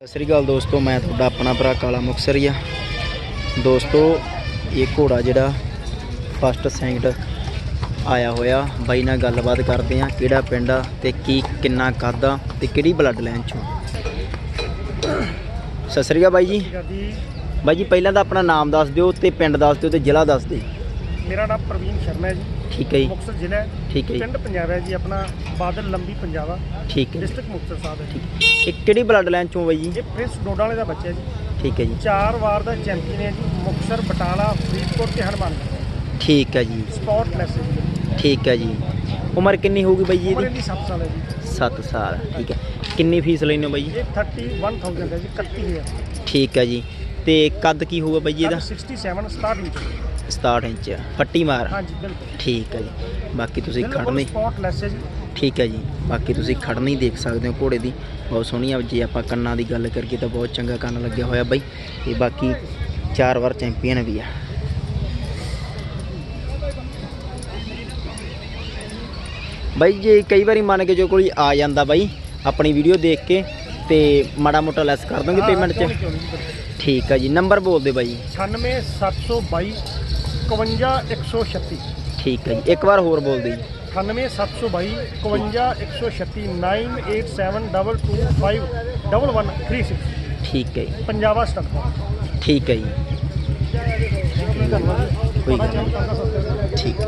ਸਤਿ ਸ੍ਰੀ ਅਕਾਲ ਦੋਸਤੋ ਮੈਂ ਤੁਹਾਡਾ ਆਪਣਾ ਭਰਾ ਕਾਲਾ ਮੁਕਸਰੀਆ ਦੋਸਤੋ ਇਹ ਘੋੜਾ ਜਿਹੜਾ ਫਸਟ ਸੈਂਕਡ ਆਇਆ ਹੋਇਆ। ਬਾਈ ਨਾਲ ਗੱਲਬਾਤ ਕਰਦੇ ਆ ਕਿਹੜਾ ਪਿੰਡ ਆ ਤੇ ਕੀ ਕਿੰਨਾ ਕੱਦ ਆ ਤੇ ਕਿਹੜੀ ਬਲੱਡ ਲਾਈਨ ਚੋਂ। ਸਤਿ ਸ੍ਰੀ ਅਕਾਲ ਬਾਈ ਜੀ। ਜੀ। ਬਾਈ ਜੀ ਪਹਿਲਾਂ ਤਾਂ ਆਪਣਾ ਨਾਮ ਦੱਸ ਦਿਓ ਤੇ ਪਿੰਡ ਦੱਸ ਦਿਓ ਤੇ ਜ਼ਿਲ੍ਹਾ ਦੱਸ ਦਿਓ। ਮੇਰਾ ਨਾਮ ਪ੍ਰਵੀਨ ਸ਼ਰਮਾ ਹੈ ਜੀ ਠੀਕ ਹੈ ਜੀ ਮੁਕਤਸਰ ਜ਼ਿਲ੍ਹਾ ਹੈ। ਠੀਕ ਹੈ ਜੀ ਪਿੰਡ ਪੰਜਾਬ ਹੈ ਜੀ ਆਪਣਾ ਬਾਦਲ ਲੰਬੀ ਪੰਜਾਬਾ ਠੀਕ ਹੈ। ਡਿਸਟ੍ਰਿਕਟ ਮੁਕਤਸਰ ਸਾਹਿਬ ਹੈ ਜੀ ਇਹ ਕਿਹੜੀ ਬਲੱਡ ਲਾਈਨ ਚੋਂ ਬਾਈ ਜੀ ਇਹ ਪ੍ਰਿੰਸ ਡੋਡਾ ਵਾਲੇ ਦਾ ਬੱਚਾ ਹੈ ਜੀ ਠੀਕ ਹੈ ਜੀ ਚਾਰ ਵਾਰ ਦਾ ਚੈਂਪੀਅਨ ਹੈ ਜੀ ਮੁਕਤਸਰ ਬਟਾਲਾ ਫਰੀਦਕੋਟ ਤੇ ਹਨੂੰਮਾਨਗੜ੍ਹ ਠੀਕ ਹੈ ਜੀ ਸਪੌਟ ਲੈਸ ਹੈ ਜੀ ਠੀਕ ਹੈ ਜੀ ਉਮਰ ਕਿੰਨੀ ਹੋਊਗੀ ਬਾਈ ਜੀ ਇਹਦੀ ਇਹਦੀ 7 ਸਾਲ ਹੈ ਜੀ 7 ਸਾਲ ਠੀਕ ਹੈ ਕਿੰਨੀ ਫੀਸ ਲੈਣੀ ਹੋ ਬਾਈ ਜੀ ਇਹ 31000 ਹੈ ਜੀ 31000 ਠੀਕ ਹੈ ਜੀ ਤੇ ਕੱਦ ਕੀ ਹੋਊਗਾ ਬਾਈ ਜੀ ਇਹਦਾ? 67 67 ਇੰਚ। 67 ਇੰਚ ਫੱਟੀ ਮਾਰ। ਹਾਂਜੀ ਬਿਲਕੁਲ। ਠੀਕ ਹੈ ਜੀ। ਬਾਕੀ ਤੁਸੀਂ ਖੜਨੀ ਸਪੌਟ ਲੈਸ ਹੈ ਜੀ। ਠੀਕ ਹੈ ਜੀ। ਬਾਕੀ ਤੁਸੀਂ ਖੜਨੀ ਦੇਖ ਸਕਦੇ ਹੋ ਘੋੜੇ ਦੀ। ਬਹੁਤ ਸੋਹਣੀ ਆ। ਜੇ ਆਪਾਂ ਕੰਨਾਂ ਦੀ ਗੱਲ ਕਰੀਏ ਤਾਂ ਬਹੁਤ ਚੰਗਾ ਕੰਨ ਲੱਗਿਆ ਹੋਇਆ ਬਾਈ। ਤੇ ਬਾਕੀ ਚਾਰ ਵਾਰ ਚੈਂਪੀਅਨ ਵੀ ਆ। ਬਾਈ ਜੇ ਕਈ ਵਾਰੀ ਮੰਨ ਕੇ ਜੋ ਕੋਈ ਆ ਜਾਂਦਾ ਬਾਈ ਆਪਣੀ ਵੀਡੀਓ ਦੇਖ ਕੇ ਤੇ ਮਾੜਾ ਮੋਟਾ ਲੈਸ ਕਰ ਦੋਗੇ ਪੇਮੈਂਟ 'ਚ? ਠੀਕ ਹੈ ਜੀ ਨੰਬਰ ਬੋਲ ਦੇ ਬਾਈ। 97 722 51136 ਠੀਕ ਹੈ ਜੀ ਇੱਕ ਵਾਰ ਹੋਰ ਬੋਲ ਦੇ ਜੀ। 98722 51136 9872251136 ਠੀਕ ਹੈ ਜੀ। ਪੰਜਾਬਾ ਸਟੱਕ ਠੀਕ ਹੈ ਜੀ। ਕੋਈ ਗੱਲ ਨਹੀਂ। ਠੀਕ